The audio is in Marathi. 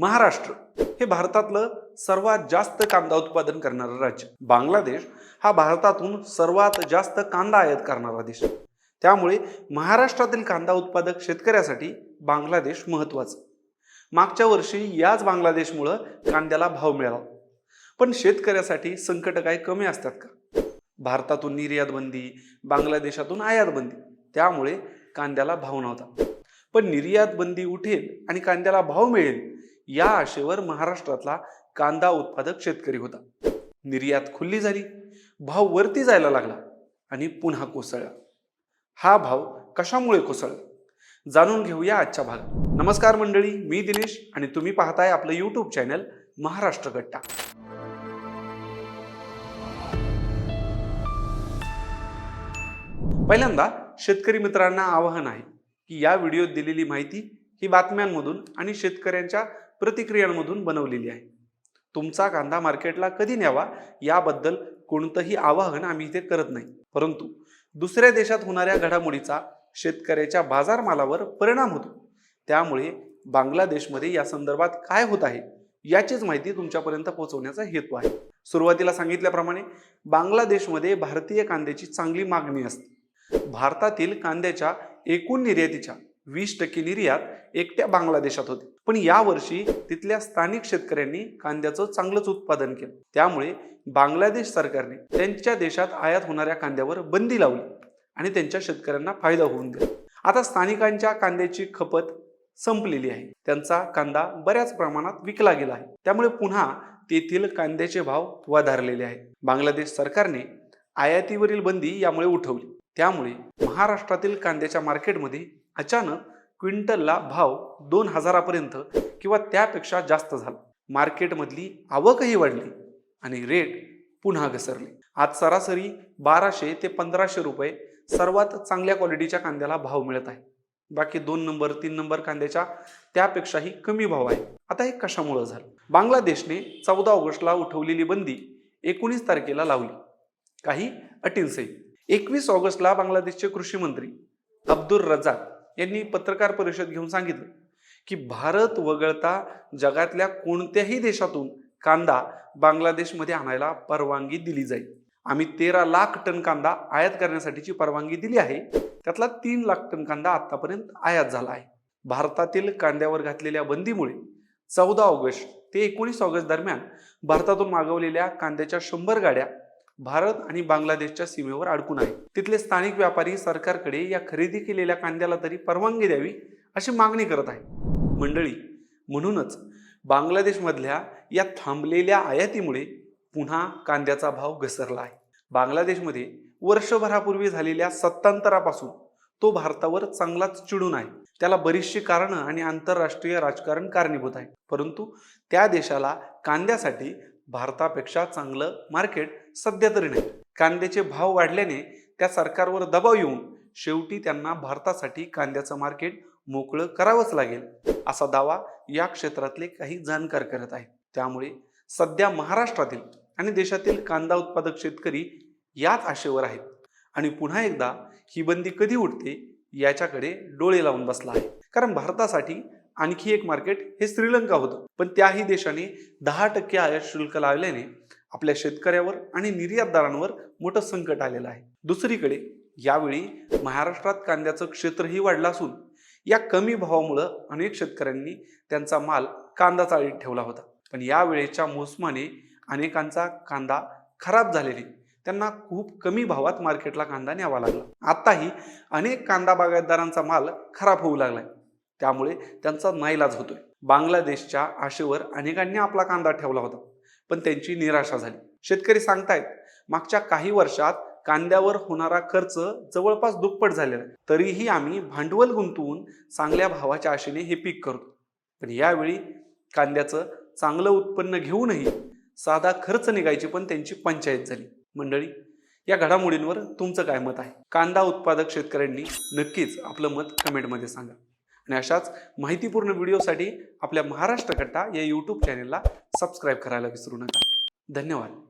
महाराष्ट्र हे भारतातलं सर्वात जास्त कांदा उत्पादन करणारं राज्य. बांगलादेश हा भारतातून सर्वात जास्त कांदा आयात करणारा देश. त्यामुळे महाराष्ट्रातील कांदा उत्पादक शेतकऱ्यासाठी बांगलादेश महत्वाचं मागच्या वर्षी याच बांगलादेशमुळं कांद्याला भाव मिळाला. पण शेतकऱ्यासाठी संकट काय कमी असतात का? भारतातून निर्यात बंदी बांगलादेशातून आयात बंदी त्यामुळे कांद्याला भाव नव्हता. पण निर्यात बंदी उठेल आणि कांद्याला भाव मिळेल या आशेवर महाराष्ट्रातला कांदा उत्पादक शेतकरी होता. निर्यात खुल्ली झाली भाव वरती जायला लागला आणि पुन्हा कोसळला. हा भाव कशामुळे कोसळला? जाणून घेऊया आजच्या भागात. नमस्कार मंडळी मी दिनेश आणि तुम्ही पाहताय आपलं युट्यूब चॅनल महाराष्ट्र गट्टा. पहिल्यांदा शेतकरी मित्रांना आवाहन आहे की या व्हिडिओत दिलेली माहिती ही बातम्यांमधून आणि शेतकऱ्यांच्या प्रतिक्रियांमधून बनवलेली आहे. तुमचा कांदा मार्केटला कधी न्यावा याबद्दल कोणतंही आवाहन आम्ही इथे करत नाही. परंतु दुसऱ्या देशात होणाऱ्या घडामोडीचा शेतकऱ्याच्या बाजारमालावर परिणाम होतो. त्यामुळे बांगलादेशमध्ये या संदर्भात काय होत आहे याचीच माहिती तुमच्यापर्यंत पोहोचवण्याचा हेतू आहे. सुरुवातीला सांगितल्याप्रमाणे बांगलादेशमध्ये भारतीय कांद्याची चांगली मागणी असते. भारतातील कांद्याच्या एकूण निर्यातीच्या वीस टक्के निर्यात एकट्या बांगलादेशात होती. पण यावर्षी तिथल्या स्थानिक शेतकऱ्यांनी कांद्याचं चांगलंच उत्पादन केलं. त्यामुळे बांगलादेश सरकारने त्यांच्या देशात आयात होणाऱ्या कांद्यावर बंदी लावली आणि त्यांच्या शेतकऱ्यांना फायदा होऊन दिला आता स्थानिकांच्या कांद्याची खपत संपलेली आहे. त्यांचा कांदा बऱ्याच प्रमाणात विकला गेला आहे. त्यामुळे पुन्हा तेथील कांद्याचे भाव वधारलेले आहेत. बांगलादेश सरकारने आयातीवरील बंदी यामुळे उठवली. त्यामुळे महाराष्ट्रातील कांद्याच्या मार्केटमध्ये अचानक क्विंटलला भाव दोन हजारापर्यंत किंवा त्यापेक्षा जास्त झाला. मार्केटमधली आवकही वाढली आणि रेट पुन्हा घसरले. आज सरासरी बाराशे ते पंधराशे रुपये सर्वात चांगल्या क्वालिटीच्या कांद्याला भाव मिळत आहे. बाकी दोन नंबर तीन नंबर कांद्याच्या त्यापेक्षाही कमी भाव आहे. आता हे कशामुळं झालं? बांगलादेशने चौदा ऑगस्टला उठवलेली बंदी एकोणीस तारखेला लावली. काही अटींसहित एकवीस ऑगस्टला बांगलादेशचे कृषी मंत्री अब्दुल रजाक यांनी पत्रकार परिषद घेऊन सांगितलं की भारत वगळता जगातल्या कोणत्याही देशातून कांदा बांगलादेशमध्ये आणायला परवानगी दिली जाईल. आम्ही तेरा लाख टन कांदा आयात करण्यासाठीची परवानगी दिली आहे. त्यातला तीन लाख टन कांदा आतापर्यंत आयात झाला आहे. भारतातील कांद्यावर घातलेल्या बंदीमुळे चौदा ऑगस्ट ते एकोणीस ऑगस्ट दरम्यान भारतातून मागवलेल्या कांद्याच्या शंभर गाड्या भारत आणि बांगलादेशच्या सीमेवर अडकून आहे. तिथले स्थानिक व्यापारी सरकारकडे या खरेदी केलेल्या कांद्याला तरी परवानगी द्यावी अशी मागणी करत आहे. मंडळी म्हणूनच बांगलादेशमधल्या या थांबलेल्या आयातीमुळे पुन्हा कांद्याचा भाव घसरला आहे. बांगलादेशमध्ये वर्षभरापूर्वी झालेल्या सत्तांतरापासून तो भारतावर चांगलाच चिडून आहे. त्याला बरीचशी कारणं आणि आंतरराष्ट्रीय राजकारण कारणीभूत आहे. परंतु त्या देशाला कांद्यासाठी भारतापेक्षा चांगलं मार्केट सध्या तरी नाही. कांद्याचे भाव वाढल्याने त्या सरकारवर दबाव येऊन शेवटी त्यांना भारतासाठी कांद्याचं मार्केट मोकळं करावंच लागेल असा दावा या क्षेत्रातले काही जाणकार करत आहेत. त्यामुळे सध्या महाराष्ट्रातील आणि देशातील कांदा उत्पादक शेतकरी याच आशेवर आहेत. आणि पुन्हा एकदा ही बंदी कधी उठते याच्याकडे डोळे लावून बसला आहे. कारण भारतासाठी आणखी एक मार्केट हे श्रीलंका होतं. पण त्याही देशाने दहा टक्के आयात शुल्क लावल्याने आपल्या शेतकऱ्यावर आणि निर्यातदारांवर मोठं संकट आलेलं आहे. दुसरीकडे यावेळी महाराष्ट्रात कांद्याचं क्षेत्रही वाढलं असून या कमी भावामुळं अनेक शेतकऱ्यांनी त्यांचा माल कांदा चाळीत ठेवला होता. पण यावेळेच्या मोसमाने अनेकांचा कांदा खराब झालेली त्यांना खूप कमी भावात मार्केटला कांदा न्यावा लागला. आताही अनेक कांदा बागायतदारांचा माल खराब होऊ लागलाय. त्यामुळे त्यांचा नाईलाज होतोय. बांगलादेशच्या आशेवर अनेकांनी आपला कांदा ठेवला होता पण त्यांची निराशा झाली. शेतकरी सांगतायत मागच्या काही वर्षात कांद्यावर होणारा खर्च जवळपास दुप्पट झालेला आहे. तरीही आम्ही भांडवल गुंतवून चांगल्या भावाच्या आशेने हे पीक करतो. पण यावेळी कांद्याचं चांगलं उत्पन्न घेऊनही साधा खर्च निघायची पण त्यांची पंचायत झाली. मंडळी या घडामोडींवर तुमचं काय मत आहे? कांदा उत्पादक शेतकऱ्यांनी नक्कीच आपलं मत कमेंटमध्ये सांगा. आणि अशाच माहितीपूर्ण व्हिडिओसाठी आपल्या महाराष्ट्र कट्टा या यूट्यूब चॅनेलला सबस्क्राईब करायला विसरू नका. धन्यवाद.